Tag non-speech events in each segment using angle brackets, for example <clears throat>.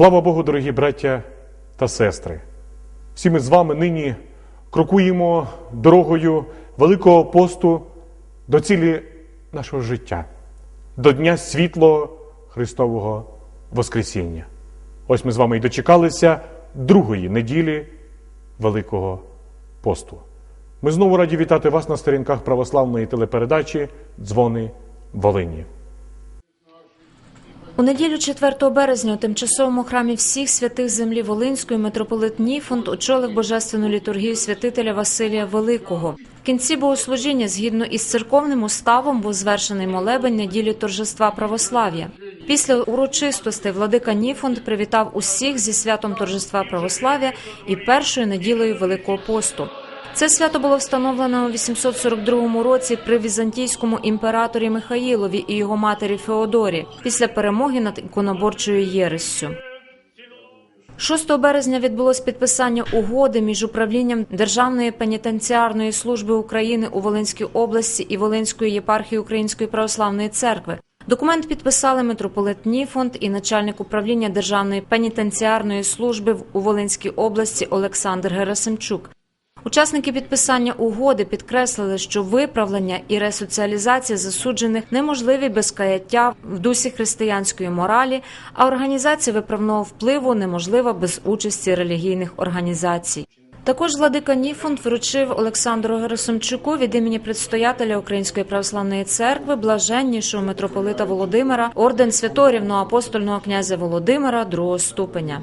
Слава Богу, дорогі браття та сестри! Всі ми з вами нині крокуємо дорогою Великого посту до цілі нашого життя, до Дня світлого Христового Воскресіння. Ось ми з вами і дочекалися другої неділі Великого посту. Ми знову раді вітати вас на сторінках православної телепередачі Дзвони Волині. У неділю 4 березня у тимчасовому храмі всіх святих землі Волинської митрополит Ніфонд очолив божественну літургію святителя Василія Великого. В кінці богослужіння, згідно із церковним уставом, був звершений молебень неділі торжества православ'я. Після урочистостей владика Ніфонд привітав усіх зі святом торжества православ'я і першою неділею Великого посту. Це свято було встановлено у 842 році при візантійському імператорі Михаїлові і його матері Феодорі після перемоги над іконоборчою єрессю. 6 березня відбулось підписання угоди між управлінням Державної пенітенціарної служби України у Волинській області і Волинською єпархією Української православної церкви. Документ підписали митрополит Ніфонд і начальник управління Державної пенітенціарної служби у Волинській області Олександр Герасимчук. Учасники підписання угоди підкреслили, що виправлення і ресоціалізація засуджених неможливі без каяття в дусі християнської моралі, а організація виправного впливу неможлива без участі релігійних організацій. Також владика Ніфонд вручив Олександру Герасимчуку від імені предстоятеля Української православної церкви блаженнішого митрополита Володимира орден святого рівноапостольного князя Володимира другого ступеня.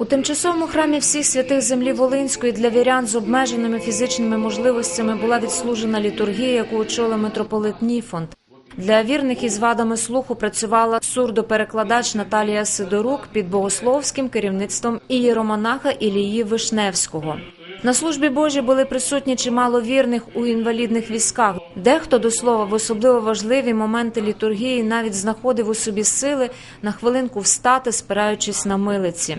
У тимчасовому храмі всіх святих землі Волинської для вірян з обмеженими фізичними можливостями була відслужена літургія, яку очолив митрополит Ніфонд. Для вірних із вадами слуху працювала сурдоперекладач Наталія Сидорук під богословським керівництвом ієромонаха Ілії Вишневського. На службі Божій були присутні чимало вірних у інвалідних візках. Дехто до слова в особливо важливі моменти літургії навіть знаходив у собі сили на хвилинку встати, спираючись на милиці.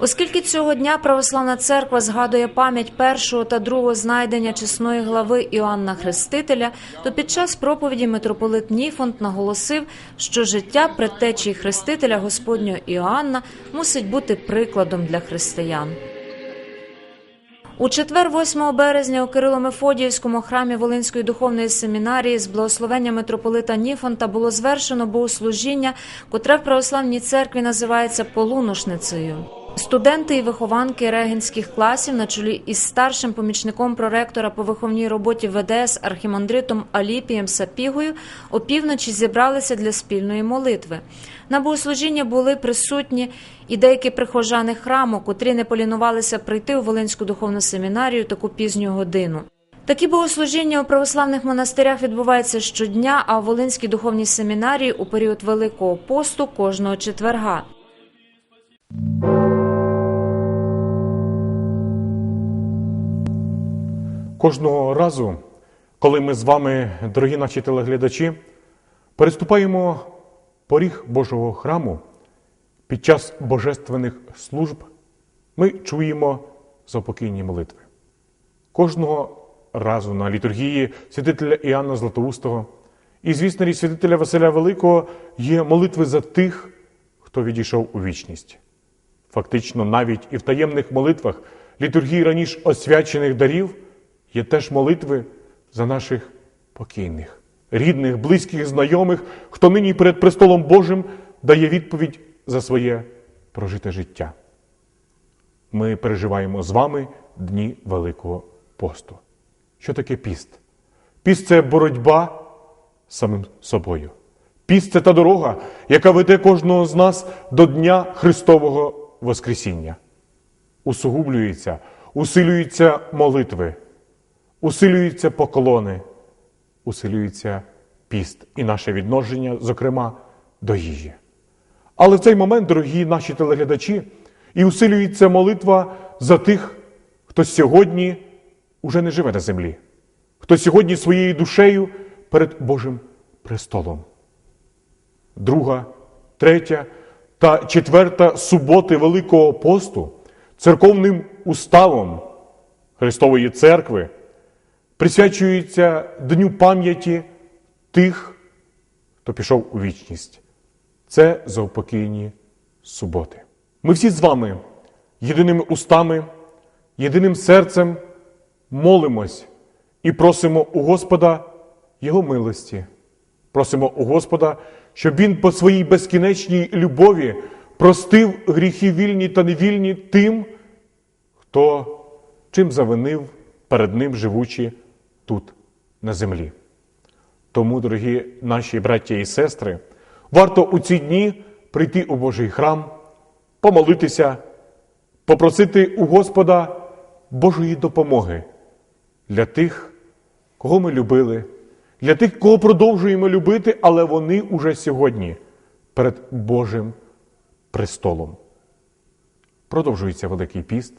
Оскільки цього дня православна церква згадує пам'ять першого та другого знайдення чесної глави Іоанна Хрестителя, то під час проповіді митрополит Ніфонд наголосив, що життя предтечії Хрестителя Господнього Іоанна мусить бути прикладом для християн. У четвер, 8 березня, у Кирило-Мефодіївському храмі Волинської духовної семінарії з благословення митрополита Ніфонта було звершено богослужіння, котре в православній церкві називається полуношницею. Студенти і вихованки регенських класів на чолі із старшим помічником проректора по виховній роботі ВДС архімандритом Аліпієм Сапігою опівночі зібралися для спільної молитви. На богослужіння були присутні і деякі прихожани храму, котрі не полінувалися прийти у Волинську духовну семінарію таку пізню годину. Такі богослужіння у православних монастирях відбуваються щодня, а у Волинській духовній семінарії у період Великого посту кожного четверга. Кожного разу, коли ми з вами, дорогі наші телеглядачі, переступаємо поріг Божого храму під час божественних служб, ми чуємо заупокійні молитви. Кожного разу на літургії святителя Іоанна Златоустого і, звісно, річ святителя Василя Великого є молитви за тих, хто відійшов у вічність. Фактично, навіть і в таємних молитвах літургії раніше освячених дарів є теж молитви за наших покійних, рідних, близьких, знайомих, хто нині перед престолом Божим дає відповідь за своє прожите життя. Ми переживаємо з вами дні Великого посту. Що таке піст? Піст це боротьба з самим собою. Піст це та дорога, яка веде кожного з нас до Дня Христового Воскресіння. Усугублюється, усилюються молитви, усилюються поклони, усилюється піст і наше відношення, зокрема, до їжі. Але в цей момент, дорогі наші телеглядачі, і усилюється молитва за тих, хто сьогодні уже не живе на землі, хто сьогодні своєю душею перед Божим престолом. Друга, третя та четверта суботи Великого посту церковним уставом Христової Церкви присвячується Дню пам'яті тих, хто пішов у вічність. Це заупокійні суботи. Ми всі з вами єдиними устами, єдиним серцем молимось і просимо у Господа Його милості. Просимо у Господа, щоб Він по своїй безкінечній любові простив гріхи вільні та невільні тим, хто чим завинив перед Ним живучи тут, на землі. Тому, дорогі наші браття і сестри, варто у ці дні прийти у Божий храм, помолитися, попросити у Господа Божої допомоги для тих, кого ми любили, для тих, кого продовжуємо любити, але вони уже сьогодні перед Божим престолом. Продовжується Великий піст,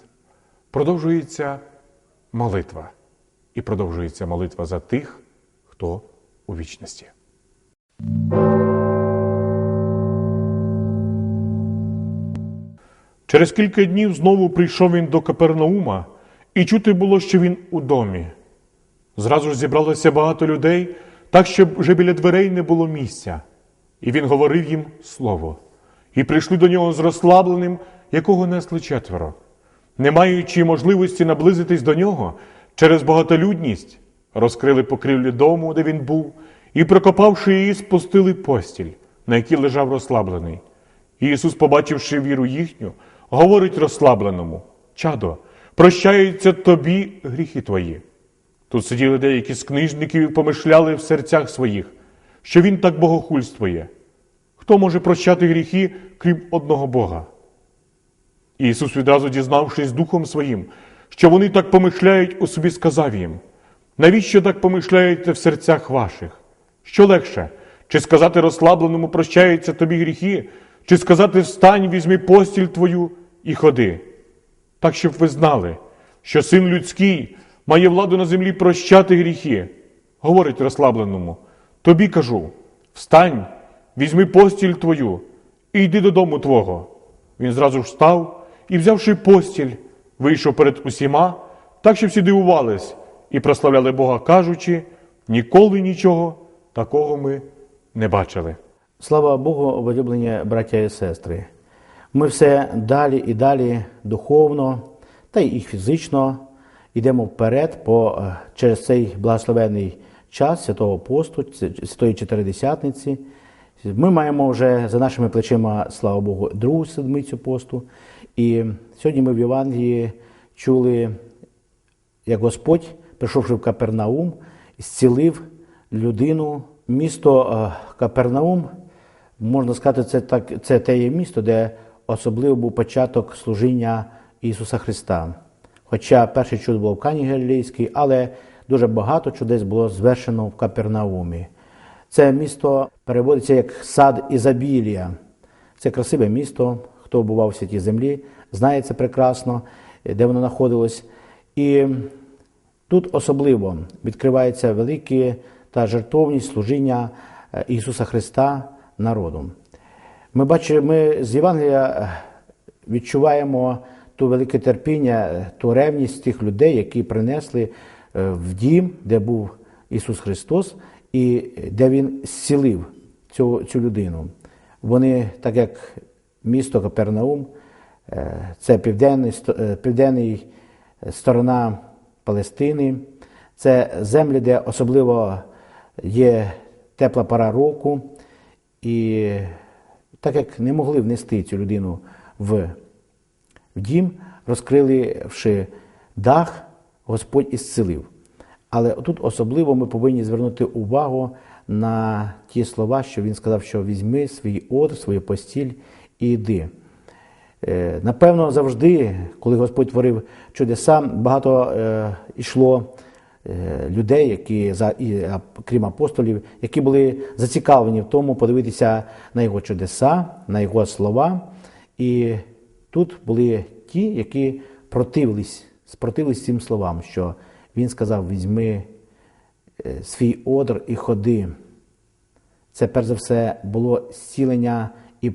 продовжується молитва і продовжується молитва за тих, хто у вічності. Через кілька днів знову прийшов він до Капернаума, і чути було, що він у домі. Зразу ж зібралося багато людей, так щоб вже біля дверей не було місця. І він говорив їм слово. І прийшли до нього з розслабленим, якого несли четверо. Не маючи можливості наблизитись до нього через багатолюдність, розкрили покрівлі дому, де він був, і, прокопавши її, спустили постіль, на якій лежав розслаблений. Ісус, побачивши віру їхню, говорить розслабленому: Чадо, прощаються тобі гріхи твої. Тут сиділи деякі з книжників і помишляли в серцях своїх, що він так богохульствує. Хто може прощати гріхи, крім одного Бога? Ісус, відразу дізнавшись Духом Своїм, що вони так помишляють у собі, сказав їм: навіщо так помишляєте в серцях ваших? Що легше, чи сказати розслабленому прощаються тобі гріхи, чи сказати встань, візьми постіль твою і ходи? Так, щоб ви знали, що син людський має владу на землі прощати гріхи. Говорить розслабленому: тобі кажу: встань, візьми постіль твою і йди додому твого. Він зразу ж встав і, взявши постіль, вийшов перед усіма, так що всі дивувались і прославляли Бога, кажучи, ніколи нічого такого ми не бачили. Слава Богу, оболюблені браття і сестри. Ми все далі і далі духовно та й фізично йдемо вперед по, е, через цей благословений час святого посту, святої Чотиридесятниці. Ми маємо вже за нашими плечима, слава Богу, другу седмицю посту. І сьогодні ми в Євангелії чули як Господь, прийшовши в Капернаум, зцілив людину. Місто е, Капернаум, можна сказати, це, так, це те є місто, де особливо був початок служіння Ісуса Христа. Хоча перший чуд було в Кані Галілейській, але дуже багато чудес було звершено в Капернаумі. Це місто переводиться як сад Ізобілія. Це красиве місто. Хто бував в святій землі, знає це прекрасно, де воно знаходилось. І тут особливо відкривається велике та жертовність служіння е, Ісуса Христа народу. Ми бачимо, ми з Євангелія е, відчуваємо ту велике терпіння, е, ту ревність тих людей, які принесли в дім, де був Ісус Христос, і де Він зцілив цю, цю людину. Вони, так як місто Капернаум, е, це південний, е, південний сторона Палестини, це землі, де особливо є тепла пора року, і так як не могли внести цю людину в в дім, розкриливши дах, Господь ісцелив. Але тут особливо ми повинні звернути увагу на ті слова, що він сказав, що візьми свій одр, свою постіль і йди. Е, Напевно, завжди, коли Господь творив чудеса, багато е, йшло е, людей, які крім апостолів, які були зацікавлені в тому подивитися на його чудеса, на його слова. І тут були ті, які противились, спротивились цим словам, що він сказав: візьми е, свій одр і ходи. Це перш за все було зцілення і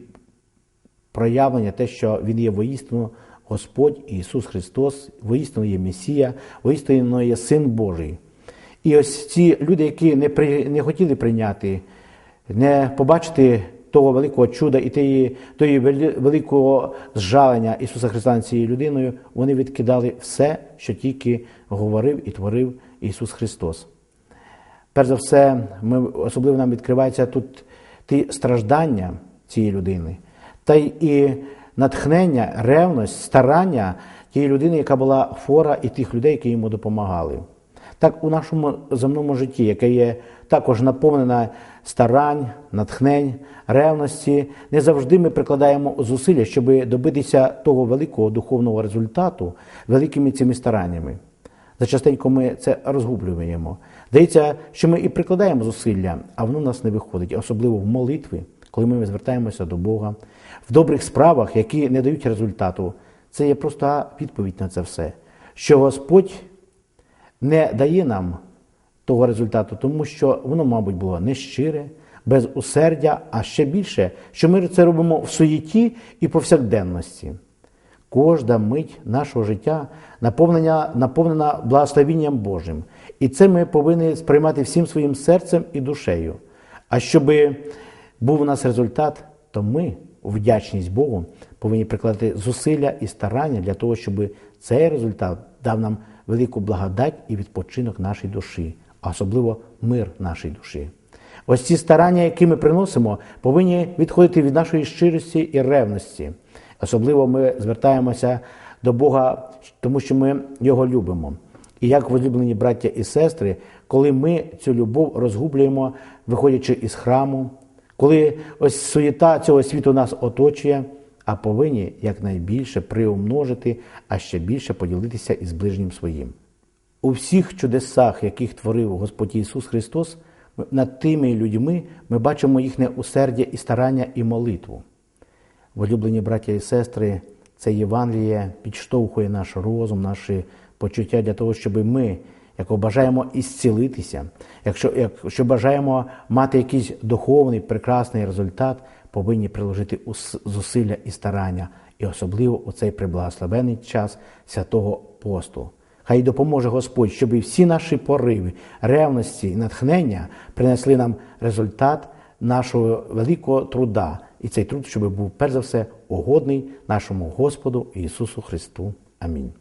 проявлення, те, що Він є воістину Господь Ісус Христос, воістину є Месія, воістину є Син Божий. І ось ці люди, які не, при, не хотіли прийняти, не побачити того великого чуда і тієї, тої великого зжалення Ісуса Христа цією людиною, вони відкидали все, що тільки говорив і творив Ісус Христос. Перш за все, ми, особливо нам відкриваються тут ті страждання цієї людини, та й і натхнення, ревність, старання тієї людини, яка була фора, і тих людей, які йому допомагали. Так у нашому земному житті, яке є також наповнене старань, натхнень, ревності, не завжди ми прикладаємо зусилля, щоб добитися того великого духовного результату великими цими стараннями. Зачастенько ми це розгублюємо. Здається, що ми і прикладаємо зусилля, а воно в нас не виходить, особливо в молитві, коли ми звертаємося до Бога, в добрих справах, які не дають результату. Це є просто відповідь на це все. Що Господь не дає нам того результату, тому що воно, мабуть, було нещире, без усердя, а ще більше, що ми це робимо в суєті і повсякденності. Кожна мить нашого життя наповнена, наповнена благословінням Божим. І це ми повинні сприймати всім своїм серцем і душею. А щоб був у нас результат, то ми, вдячність Богу, повинні прикладати зусилля і старання для того, щоб цей результат дав нам велику благодать і відпочинок нашій душі, а особливо мир нашій душі. Ось ці старання, які ми приносимо, повинні відходити від нашої щирості і ревності. Особливо ми звертаємося до Бога, тому що ми Його любимо. І як возлюблені браття і сестри, коли ми цю любов розгублюємо, виходячи із храму, коли ось суєта цього світу нас оточує, а повинні якнайбільше приумножити, а ще більше поділитися із ближнім своїм. У всіх чудесах, яких творив Господь Ісус Христос, над тими людьми ми бачимо їхнє усердя і старання і молитву. Улюблені браття і сестри, це Євангеліє підштовхує наш розум, наші почуття для того, щоб ми, якщо бажаємо ісцілитися, якщо, якщо бажаємо мати якийсь духовний прекрасний результат, повинні приложити зусилля і старання, і особливо у цей приблагословений час святого посту. Хай допоможе Господь, щоб всі наші пориви, ревності і натхнення принесли нам результат нашого великого труда. І цей труд, щоб був перш за все угодний нашому Господу Ісусу Христу. Амінь.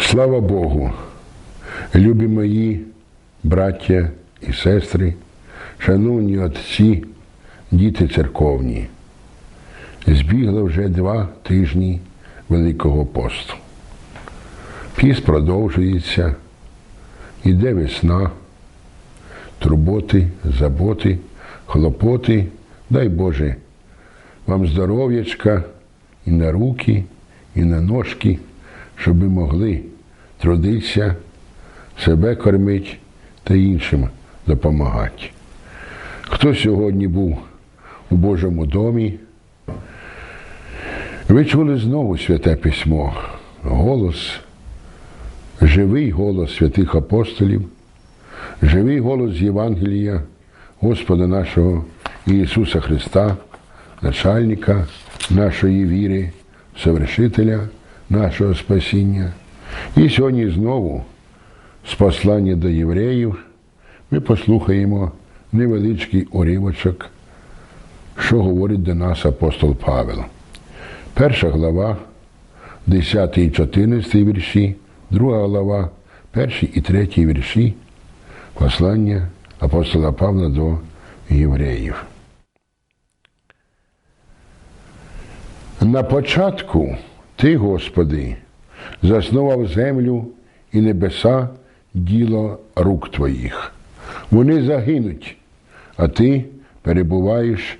Слава Богу, любі мої браття і сестри, шановні отці, діти церковні. Збігло вже два тижні Великого посту. Піс продовжується, іде весна, турботи, заботи, хлопоти, дай Боже, вам здоров'ячка і на руки, і на ножки, щоб ви могли трудитися, себе кормити та іншим допомагати. Хто сьогодні був у Божому домі, ви чули знову святе письмо, голос, живий голос святих апостолів, живий голос Євангелія Господа нашого Ісуса Христа, начальника нашої віри, совершителя нашого спасіння. І сьогодні знову з послання до євреїв ми послухаємо невеличкий уривочок, що говорить до нас апостол Павел. Перша глава, 10 і 14 вірші, друга глава, перший і третій вірші послання апостола Павла до євреїв. На початку ти, Господи, заснував землю і небеса діло рук Твоїх. Вони загинуть, а ти перебуваєш,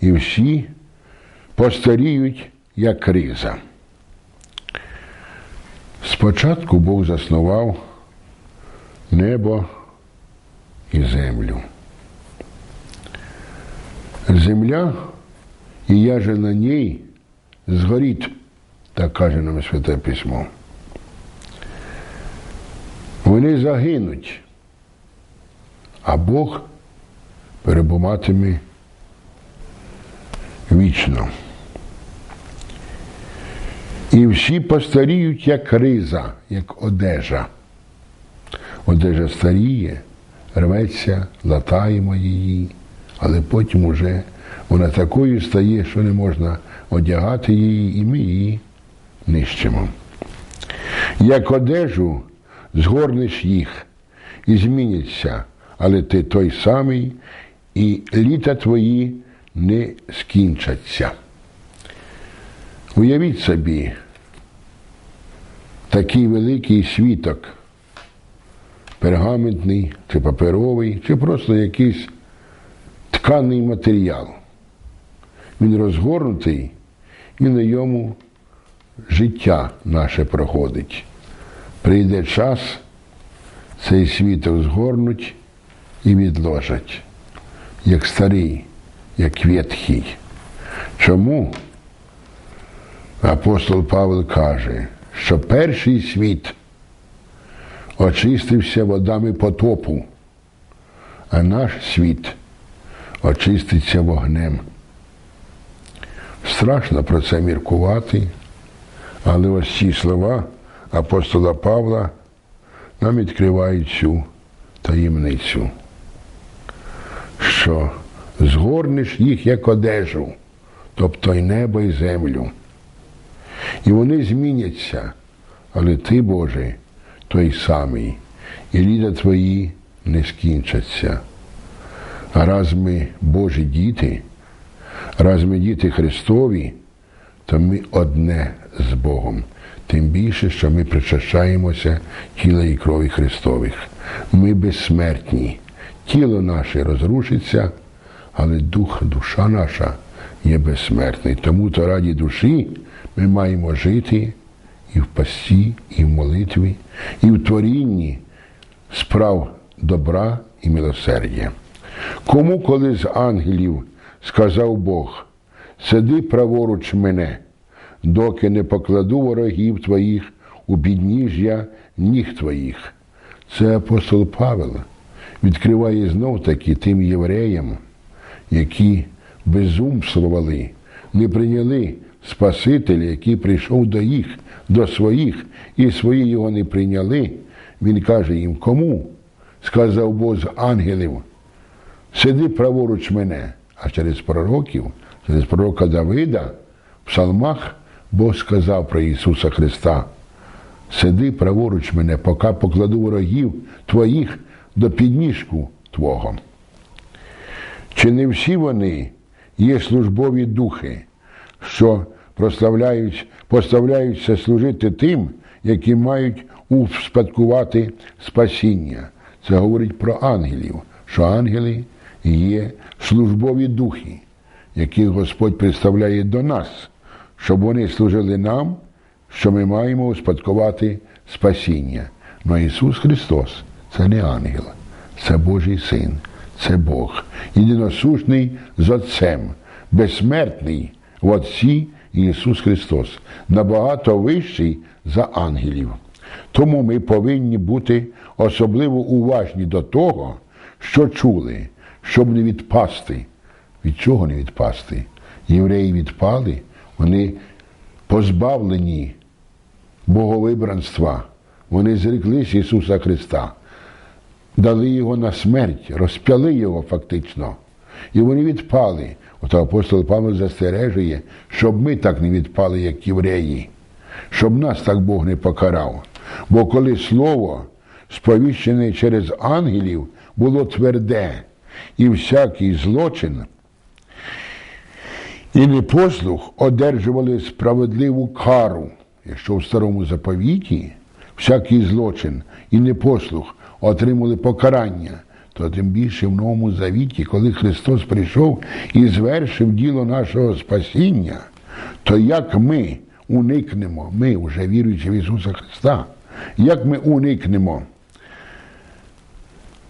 і всі постаріють, як криза. Спочатку Бог заснував небо і землю. Земля, і я же на ній згоріть, так каже нам Святе Письмо. Вони загинуть, а Бог перебуватиме вічно. І всі постаріють, як риза, як одежа. Одежа старіє, рветься, латаємо її, але потім уже вона такою стає, що не можна одягати її, і ми її нищимо. Як одежу згорнеш їх і зміняться, але ти той самий, і літа твої не скінчаться. Уявіть собі такий великий світок, пергаментний, чи паперовий, чи просто якийсь тканий матеріал. Він розгорнутий, і на йому життя наше проходить. Прийде час, цей світок згорнуть і відложать, як старий, як ветхий. Чому? Апостол Павло каже, що перший світ очистився водами потопу, а наш світ очиститься вогнем. Страшно про це міркувати, але ось ці слова апостола Павла нам відкривають цю таємницю, що згорнеш їх як одежу, тобто й небо, і землю. І вони зміняться, але ти, Боже, той самий, і літа твої не скінчаться. А раз ми Божі діти, раз ми діти Христові, то ми одне з Богом. Тим більше, що ми причащаємося тіла і крові Христових. Ми безсмертні. Тіло наше розрушиться, але дух, душа наша є безсмертний. Тому то раді душі ми маємо жити і в пості, і в молитві, і в творінні справ добра і милосердя. Кому коли з ангелів сказав Бог, сиди праворуч мене, доки не покладу ворогів твоїх у підніжжя ніг твоїх. Це апостол Павел відкриває знов таки тим євреям, які безумствували, не прийняли Спасителя, який прийшов до їх, до своїх, і свої його не прийняли. Він каже їм, кому? Сказав Бог ангелів, сиди праворуч мене. А через пророків, через пророка Давида, в псалмах Бог сказав про Ісуса Христа. Сиди праворуч мене, поки покладу ворогів твоїх до підніжку Твого. Чи не всі вони є службові духи, що поставляються служити тим, які мають успадкувати спасіння? Це говорить про ангелів, що ангели є службові духи, яких Господь представляє до нас, щоб вони служили нам, що ми маємо успадкувати спасіння. Но Ісус Христос це не ангел, це Божий Син, це Бог, єдиносушний з Отцем, безсмертний в Отці Ісус Христос, набагато вищий за ангелів. Тому ми повинні бути особливо уважні до того, що чули, щоб не відпасти. Від чого не відпасти? Євреї відпали, вони позбавлені боговибранства, вони зреклись Ісуса Христа, дали Його на смерть, розп'яли Його фактично. І вони відпали. От апостол Павло застережує, щоб ми так не відпали, як євреї, щоб нас так Бог не покарав. Бо коли слово, сповіщене через ангелів, було тверде, і всякий злочин і непослух одержували справедливу кару, якщо в старому заповіті всякий злочин і непослух отримали покарання, то тим більше в новому завіті, коли Христос прийшов і звершив діло нашого спасіння, то як ми уникнемо, ми вже віруючи в Ісуса Христа, як ми уникнемо,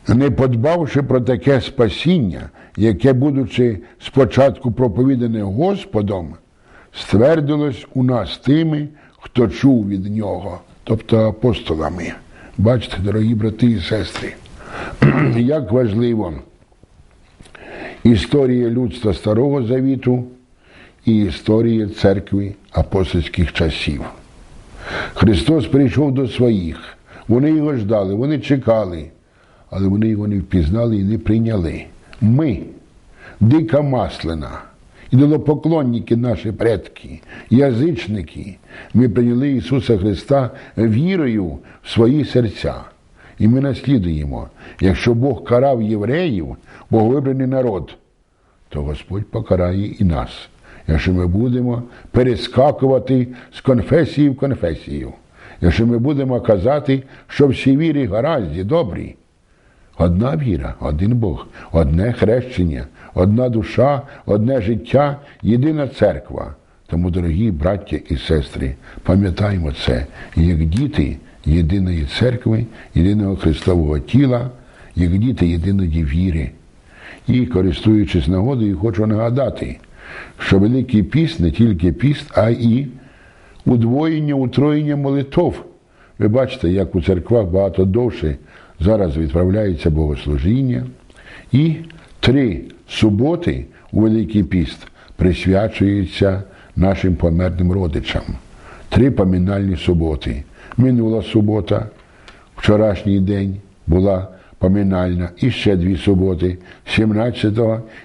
не подбавши про таке спасіння, яке, будучи спочатку проповідане Господом, ствердилось у нас тими, хто чув від нього, тобто апостолами. Бачите, дорогі брати і сестри, <clears throat> як важливо історія людства Старого Завіту і історія церкви апостольських часів. Христос прийшов до своїх, вони його ждали, вони чекали, але вони його не впізнали і не прийняли. Ми, дика маслина, ідолопоклонники наші предки, язичники, ми прийняли Ісуса Христа вірою в свої серця. І ми наслідуємо, якщо Бог карав євреїв, Боговибраний народ, то Господь покарає і нас, якщо ми будемо перескакувати з конфесії в конфесію, якщо ми будемо казати, що всі віри гаразді, добрі. Одна віра, один Бог, одне хрещення, одна душа, одне життя, єдина церква. Тому, дорогі браття і сестри, пам'ятаємо це, як діти єдиної церкви, єдиного Христового тіла, як діти єдиної віри. І, користуючись нагодою, хочу нагадати, що Великий піст не тільки піст, а і удвоєння, утроєння молитов. Ви бачите, як у церквах багато довше зараз відправляється богослужіння. І три суботи у Великий піст присвячуються нашим померлим родичам. Три поминальні суботи. Минула субота, вчорашній день була поминальна, і ще дві суботи, 17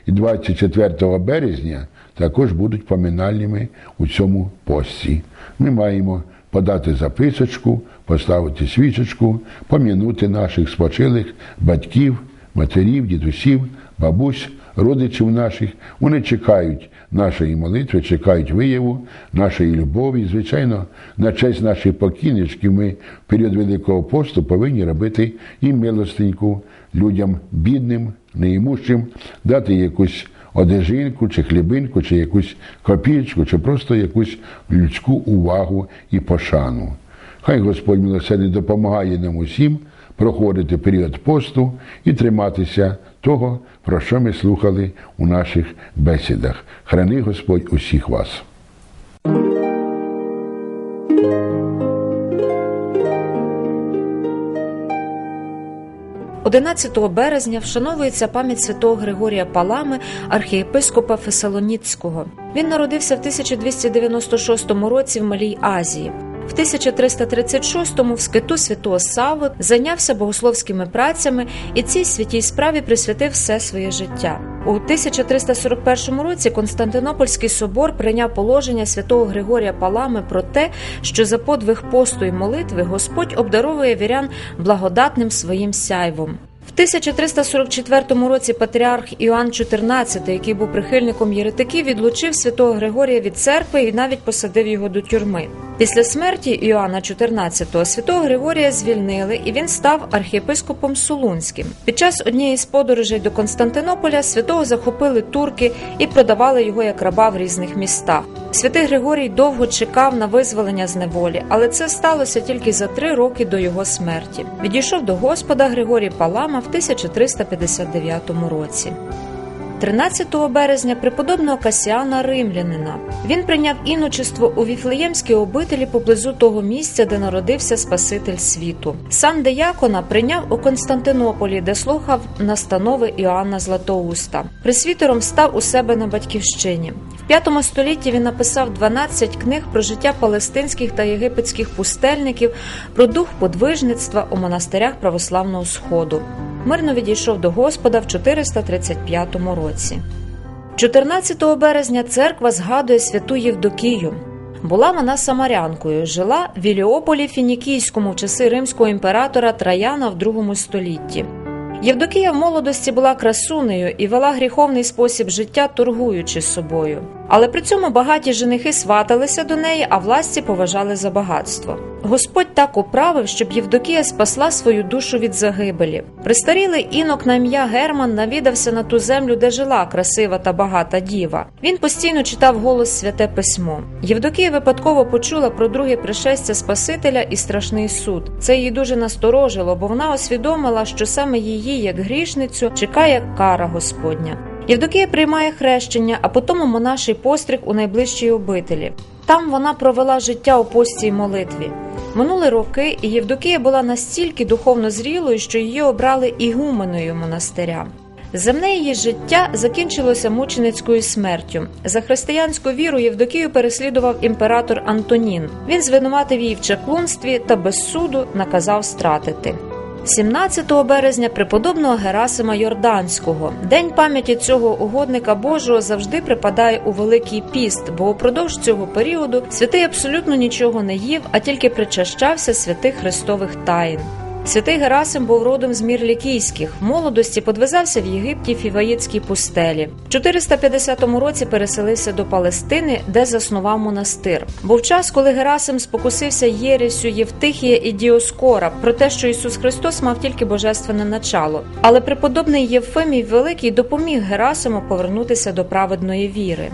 і 24 березня, також будуть поминальними у цьому пості. Ми маємо подати записочку, поставити свічечку, пом'янути наших спочилих батьків, матерів, дідусів, бабусь, родичів наших. Вони чекають нашої молитви, чекають вияву, нашої любові. Звичайно, на честь наших покійничків ми в період Великого посту повинні робити і милостиньку людям бідним, неімущим, дати якусь одежинку, чи хлібинку, чи якусь копійку, чи просто якусь людську увагу і пошану. Хай Господь милосердний допомагає нам усім проходити період посту і триматися того, про що ми слухали у наших бесідах. Храни Господь усіх вас. 11 березня вшановується пам'ять святого Григорія Палами, архієпископа Фесалоніцького. Він народився в 1296 році в Малій Азії. В 1336-му в скиту святого Сави зайнявся богословськими працями і цій святій справі присвятив все своє життя. У 1341 році Константинопольський собор прийняв положення святого Григорія Палами про те, що за подвиг посту і молитви Господь обдаровує вірян благодатним своїм сяйвом. В 1344 році патріарх Іоанн XIV, який був прихильником єретиків, відлучив святого Григорія від церкви і навіть посадив його до тюрми. Після смерті Іоанна XIV святого Григорія звільнили, і він став архієпископом Солунським. Під час однієї з подорожей до Константинополя святого захопили турки і продавали його як раба в різних містах. Святий Григорій довго чекав на визволення з неволі, але це сталося тільки за три роки до його смерті. Відійшов до Господа Григорій Палама в 1359 році. 13 березня преподобного Касіана Римлянина. Він прийняв іночество у Віфлеємській обителі поблизу того місця, де народився Спаситель світу. Сан Деякона прийняв у Константинополі, де слухав настанови Іоанна Златоуста. Пресвітером став у себе на батьківщині. В п'ятому столітті він написав 12 книг про життя палестинських та єгипетських пустельників, про дух подвижництва у монастирях православного сходу мирно відійшов до Господа в 435 році. 14 березня церква згадує святу Євдокію. Була вона самарянкою, жила в Віліополі Фінікійському в часи римського імператора Траяна в другому столітті. Євдокія в молодості була красунею і вела гріховний спосіб життя, торгуючи з собою. Але при цьому багаті женихи сваталися до неї, а власті поважали за багатство. Господь так управив, щоб Євдокія спасла свою душу від загибелі. Престарілий інок на ім'я Герман навідався на ту землю, де жила красива та багата діва. Він постійно читав голос святе письмо. Євдокія випадково почула про друге пришестя Спасителя і страшний суд. Це її дуже насторожило, бо вона усвідомила, що саме її, як грішницю, чекає кара Господня. Євдокія приймає хрещення, а потім монаший постриг у найближчій обителі. Там вона провела життя у пості й молитві. Минули роки, і Євдокія була настільки духовно зрілою, що її обрали ігуменою монастиря. Земне її життя закінчилося мученицькою смертю. За християнську віру Євдокію переслідував імператор Антонін. Він звинуватив її в чаклунстві та без суду наказав стратити. 17 березня преподобного Герасима Йорданського день пам'яті цього угодника Божого завжди припадає у Великий піст, бо упродовж цього періоду святий абсолютно нічого не їв, а тільки причащався святих христових таїн. Святий Герасим був родом з мір лікійських. Молодості подвизався в Єгипті Фіваїдській пустелі. В 450 році переселився до Палестини, де заснував монастир. Був час, коли Герасим спокусився єресю Євтихія і Діоскора про те, що Ісус Христос мав тільки божественне начало. Але преподобний Євфимій Великий допоміг Герасиму повернутися до праведної віри.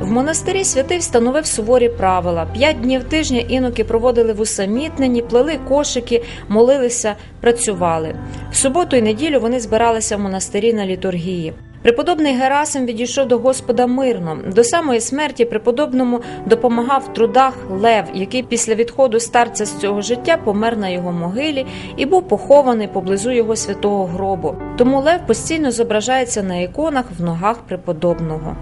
В монастирі святий встановив суворі правила. П'ять днів тижня іноки проводили в усамітненні, плели кошики, молилися, працювали. В суботу і неділю вони збиралися в монастирі на літургії. Преподобний Герасим відійшов до Господа мирно. До самої смерті преподобному допомагав в трудах Лев, який після відходу старця з цього життя помер на його могилі і був похований поблизу його святого гробу. Тому Лев постійно зображається на іконах в ногах преподобного.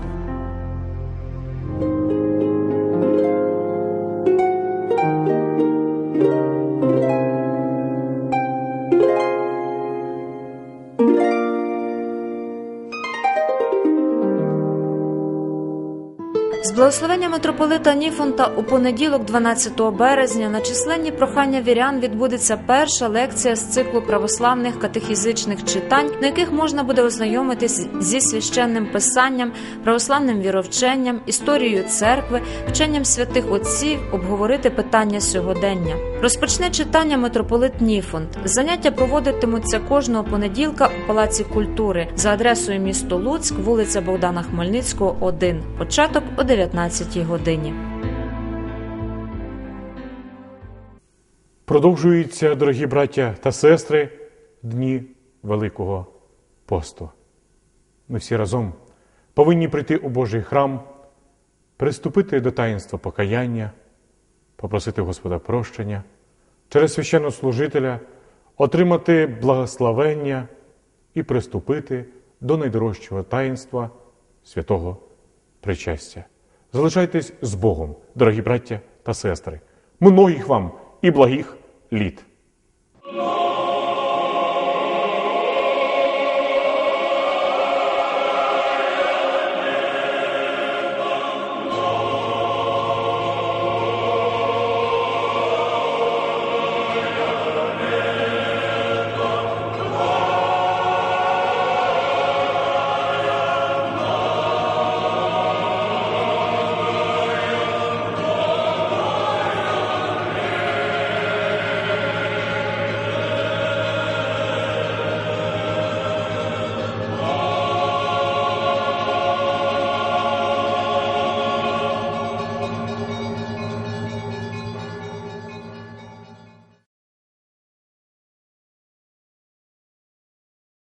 З благословення митрополита Ніфонта у понеділок, 12 березня, на численні прохання вірян відбудеться перша лекція з циклу православних катехізичних читань, на яких можна буде ознайомитись зі священним писанням, православним віровченням, історією церкви, вченням святих отців, обговорити питання сьогодення. Розпочне читання митрополит Ніфонт. Заняття проводитимуться кожного понеділка у Палаці культури за адресою місто Луцьк, вулиця Богдана Хмельницького, 1. Початок о 19 годині. Продовжуються, дорогі браття та сестри, дні Великого посту. Ми всі разом повинні прийти у Божий храм, приступити до таїнства покаяння, попросити Господа прощення, через священнослужителя отримати благословення і приступити до найдорожчого таїнства святого причастя. Залишайтесь з Богом, дорогі браття та сестри. Многих вам і благих літ!